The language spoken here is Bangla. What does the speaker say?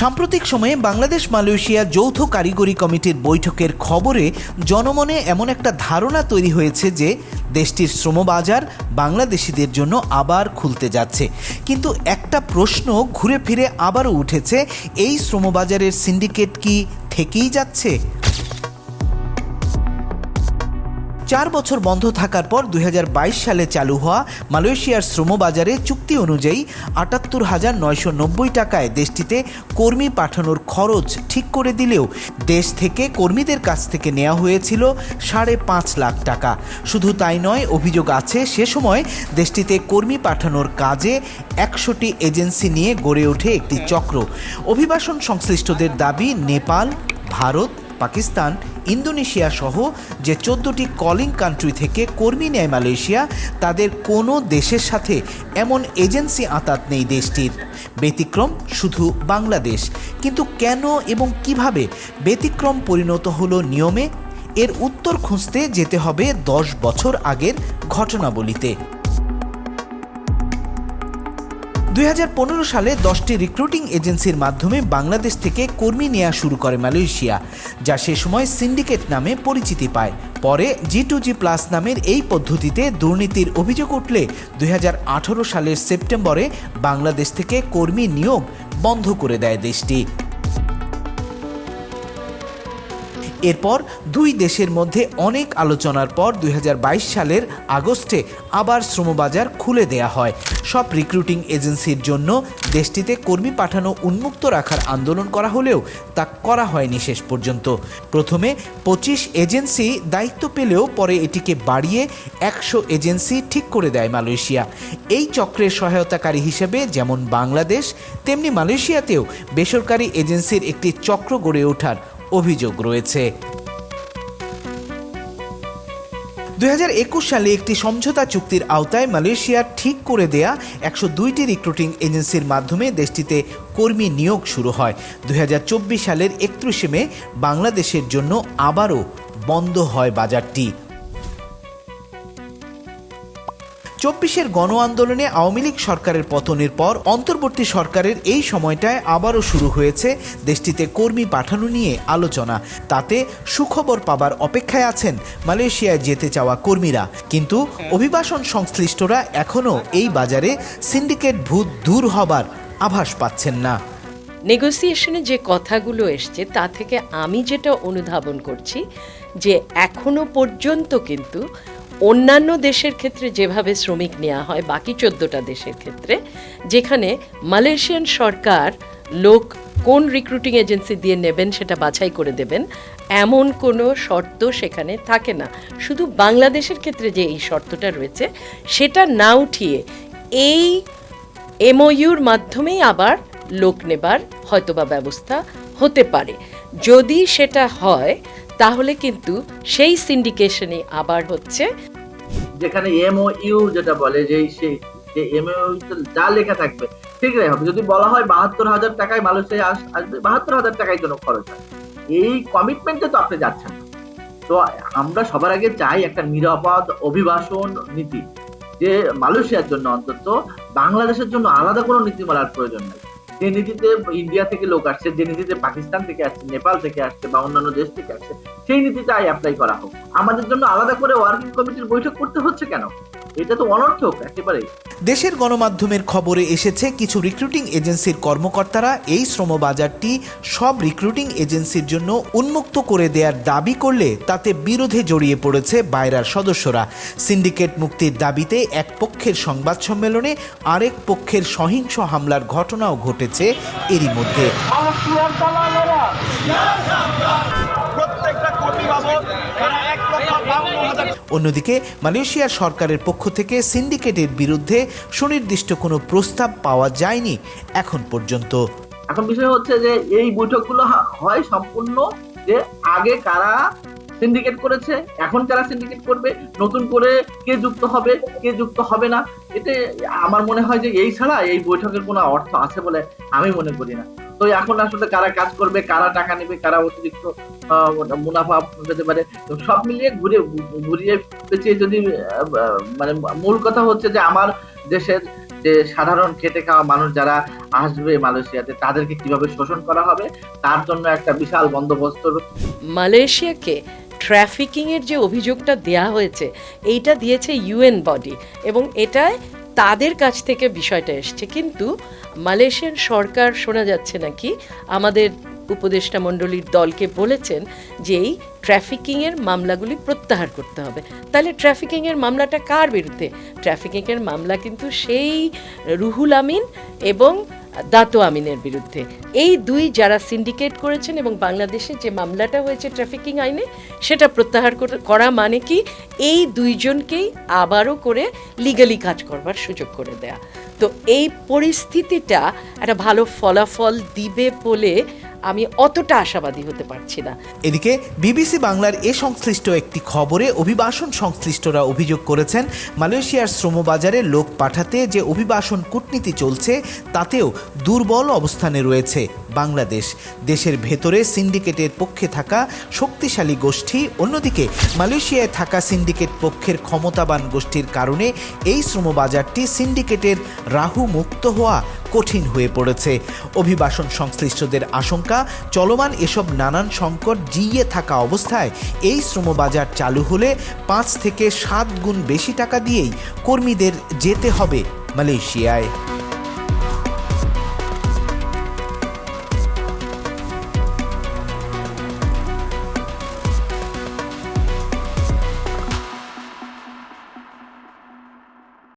সাম্প্রতিক সময়ে বাংলাদেশ মালয়েশিয়া যৌথ কারিগরি কমিটির বৈঠকের খবরে জনমনে এমন একটা ধারণা তৈরি হয়েছে যে দেশটির শ্রমবাজার বাংলাদেশিদের জন্য আবার খুলতে যাচ্ছে। কিন্তু একটা প্রশ্ন ঘুরে ফিরে আবারও উঠেছে, এই শ্রমবাজারের সিন্ডিকেট কি থেকেই যাচ্ছে? চার বছর বন্ধ থাকার পর দু হাজার বাইশ সালে চালু হওয়া মালয়েশিয়ার শ্রমবাজারে চুক্তি অনুযায়ী আটাত্তর হাজার নয়শো নব্বই টাকায় দেশটিতে কর্মী পাঠানোর খরচ ঠিক করে দিলেও দেশ থেকে কর্মীদের কাছ থেকে নেওয়া হয়েছিল সাড়ে পাঁচ লাখ টাকা। শুধু তাই নয়, অভিযোগ আছে সে সময় দেশটিতে কর্মী পাঠানোর কাজে একশোটি এজেন্সি নিয়ে গড়ে ওঠে একটি চক্র। অভিবাসন সংশ্লিষ্টদের দাবি, নেপাল, ভারত, পাকিস্তান ইন্দোনেশিয়া সহ যে চোদ্দোটি কলিং কান্ট্রি থেকে কর্মী নেয় মালয়েশিয়া, তাদের কোনো দেশের সাথে এমন এজেন্সি আতাত নেই দেশটির। ব্যতিক্রম শুধু বাংলাদেশ। কিন্তু কেন এবং কীভাবে ব্যতিক্রম পরিণত হলো নিয়মে? এর উত্তর খুঁজতে যেতে হবে দশ বছর আগের ঘটনাবলিতে। দুই হাজার পনেরো সালে দশটি রিক্রুটিং এজেন্সির মাধ্যমে বাংলাদেশ থেকে কর্মী নেওয়া শুরু করে মালয়েশিয়া, যা সে সময় সিন্ডিকেট নামে পরিচিতি পায়। পরে জি টু জি প্লাস নামের এই পদ্ধতিতে দুর্নীতির অভিযোগ উঠলে দুই হাজার আঠেরো সালের সেপ্টেম্বরে বাংলাদেশ থেকে কর্মী নিয়োগ বন্ধ করে দেয় দেশটি। এরপর দুই দেশের মধ্যে অনেক আলোচনার পর দুই হাজার বাইশ সালের আগস্টে আবার শ্রমবাজার খুলে দেয়া হয়। সব রিক্রুটিং এজেন্সির জন্য দেশটিতে কর্মী পাঠানো উন্মুক্ত রাখার আন্দোলন করা হলেও তা করা হয়নি শেষ পর্যন্ত। প্রথমে পঁচিশ এজেন্সি দায়িত্ব পেলেও পরে এটিকে বাড়িয়ে একশো এজেন্সি ঠিক করে দেয় মালয়েশিয়া। এই চক্রের সহায়তাকারী হিসেবে যেমন বাংলাদেশ, তেমনি মালয়েশিয়াতেও বেসরকারি এজেন্সির একটি চক্র গড়ে ওঠার অভিযোগ রয়েছে। দুই হাজার একুশ সালে একটি সমঝোতা চুক্তির আওতায় মালয়েশিয়া ঠিক করে দেয়া একশো দুইটি রিক্রুটিং এজেন্সির মাধ্যমে দেশটিতে কর্মী নিয়োগ শুরু হয়। দুই হাজার চব্বিশ সালের একত্রিশে মে বাংলাদেশের জন্য আবারও বন্ধ হয় বাজারটি। চব্বিশের গণ আন্দোলনে আওয়ামী লীগ সরকারের পতনের পর অন্তর্বর্তী সরকারের এই সময়টায় আবারও শুরু হয়েছে দেশটিতে কর্মী পাঠানো নিয়ে আলোচনা। তাতে সুখবর পাবার অপেক্ষায় আছেন মালয়েশিয়ায় যেতে চাওয়া কর্মীরা। কিন্তু অভিবাসন সংশ্লিষ্টরা এখনও এই বাজারে সিন্ডিকেট ভূত দূর হবার আভাস পাচ্ছেন না। নেগোসিয়েশনে যে কথাগুলো এসছে, তা থেকে আমি যেটা অনুধাবন করছি যে এখনও পর্যন্ত কিন্তু অন্যান্য দেশের ক্ষেত্রে যেভাবে শ্রমিক নেওয়া হয়, বাকি চোদ্দোটা দেশের ক্ষেত্রে, যেখানে মালয়েশিয়ান সরকার লোক কোন রিক্রুটিং এজেন্সি দিয়ে নেবেন সেটা বাছাই করে দেবেন, এমন কোনো শর্ত সেখানে থাকে না। শুধু বাংলাদেশের ক্ষেত্রে যে এই শর্তটা রয়েছে, সেটা না উঠিয়ে এই এমওইউর মাধ্যমেই আবার লোক নেবার হয়তোবা ব্যবস্থা হতে পারে। যদি সেটা হয় তাহলে কিন্তু সেই সিন্ডিকেশনই আবার হচ্ছে যেখানে এমও ইউ যেটা বলে, যে সেই যে এমও যা লেখা থাকবে সেটাই হবে। যদি বলা হয় বাহাত্তর হাজার টাকায় মালয়েশিয়া আসবে, বাহাত্তর হাজার টাকায় জন্য খরচ হয়। এই কমিটমেন্টে তো আপনি যাচ্ছেন। তো আমরা সবার আগে চাই একটা নিরাপদ অভিবাসন নীতি, যে মালয়েশিয়ার জন্য অন্তত বাংলাদেশের জন্য আলাদা কোনো নীতিমালার প্রয়োজন নেই। যে নীতিতে ইন্ডিয়া থেকে লোক আসছে, যে নীতিতে পাকিস্তান থেকে আসছে নেপাল থেকে আসছে বা অন্যান্য দেশ থেকে আসছে, সেই নীতিটাই অ্যাপ্লাই করা হোক। আমাদের জন্য আলাদা করে ওয়ার্কিং কমিটির বৈঠক করতে হচ্ছে কেন? এটা তো অনর্থক একেবারে। দেশের গণমাধ্যমের খবরে এসেছে কিছু রিক্রুটিং এজেন্সির কর্মকর্তারা এই শ্রমবাজারটি সব রিক্রুটিং এজেন্সির জন্য উন্মুক্ত করে দেওয়ার দাবি করলে তাতে বিরোধে জড়িয়ে পড়েছে বাইরার সদস্যরা। সিন্ডিকেট মুক্তির দাবিতে এক পক্ষের সংবাদ সম্মেলনে আরেক পক্ষের সহিংস হামলার ঘটনাও ঘটেছে এরই মধ্যে প্রত্যেকটা কর্মী বাবদ এরা এক লক্ষ বাউন্ন হাজার অন্যদিকে মালয়েশিয়ার সরকারের পক্ষ থেকে সিন্ডিকেটের বিরুদ্ধে সুনির্দিষ্ট কোনো প্রস্তাব পাওয়া যায়নি এখন পর্যন্ত। এখন বিষয় হচ্ছে যে এই বৈঠকগুলো হয় সম্পূর্ণ যে আগে কারা সিন্ডিকেট করেছে, এখন কারা সিন্ডিকেট করবে, নতুন করে কে যুক্ত হবে, কে যুক্ত হবে না, এতে আমার মনে হয় যে এই ছাড়া এই বৈঠকের কোনো অর্থ আছে বলে আমি মনে করি না। তো এখন আসলে কারা কাজ করবে, কারা টাকা নেবে, কারা অতিরিক্ত মুনাফা পেতে পারে? সব মিলিয়ে ঘুরে ঘুরিয়ে পেঁচিয়ে যদি মানে মূল কথা হচ্ছে যে আমার দেশের যে সাধারণ খেটে খাওয়া মানুষ যারা আসবে মালয়েশিয়াতে, তাদেরকে কীভাবে শোষণ করা হবে? তার জন্য একটা বিশাল বন্দোবস্ত মালয়েশিয়াকে ট্রাফিকিংয়ের যে অভিযোগটা দেয়া হয়েছে, এইটা দিয়েছে ইউএন বডি এবং এটায় তাদের কাছ থেকে বিষয়টা এসছে। কিন্তু মালয়েশিয়ান সরকার শোনা যাচ্ছে নাকি আমাদের উপদেষ্টা মণ্ডলীর দলকে বলেছেন যে এই ট্রাফিকিংয়ের মামলাগুলি প্রত্যাহার করতে হবে। তাহলে ট্রাফিকিংয়ের মামলাটা কার বিরুদ্ধে? ট্রাফিকিংয়ের মামলা কিন্তু সেই রুহুল আমিন এবং দাতো আমিনের বিরুদ্ধে। এই দুই যারা সিন্ডিকেট করেছেন এবং বাংলাদেশে যে মামলাটা হয়েছে ট্রাফিকিং আইনে, সেটা প্রত্যাহার করা মানে কি? এই দুইজনকেই আবারও করে লিগালি কাজ করবার সুযোগ করে দেয়া। তো এই পরিস্থিতিটা একটা ভালো ফলাফল দিবে বলে আমি অতটা আশাবাদী হতে পারছি না। এদিকে বিবিসি বাংলার এ সংশ্লিষ্ট একটি খবরে অভিবাসন সংশ্লিষ্টরা অভিযোগ করেছেন, মালয়েশিয়ার শ্রমবাজারে লোক পাঠাতে যে অভিবাসন কূটনীতি চলছে, তাতেও দুর্বল অবস্থানে রয়েছে। বাংলাদেশ। দেশের ভেতরে সিন্ডিকেটের পক্ষে থাকা শক্তিশালী গোষ্ঠী, অন্যদিকে মালয়েশিয়ায় থাকা সিন্ডিকেট পক্ষের ক্ষমতাবান গোষ্ঠীর কারণে এই শ্রমবাজারটি সিন্ডিকেটের রাহু মুক্ত হওয়া কঠিন হয়ে পড়েছে। অভিবাসন সংশ্লিষ্টদের আশঙ্কা, চলমান এসব নানান সংকট জিইয়ে থাকা অবস্থায় এই শ্রমবাজার চালু হলে পাঁচ থেকে সাত গুণ বেশি টাকা দিয়েই কর্মীদের যেতে হবে মালয়েশিয়ায়।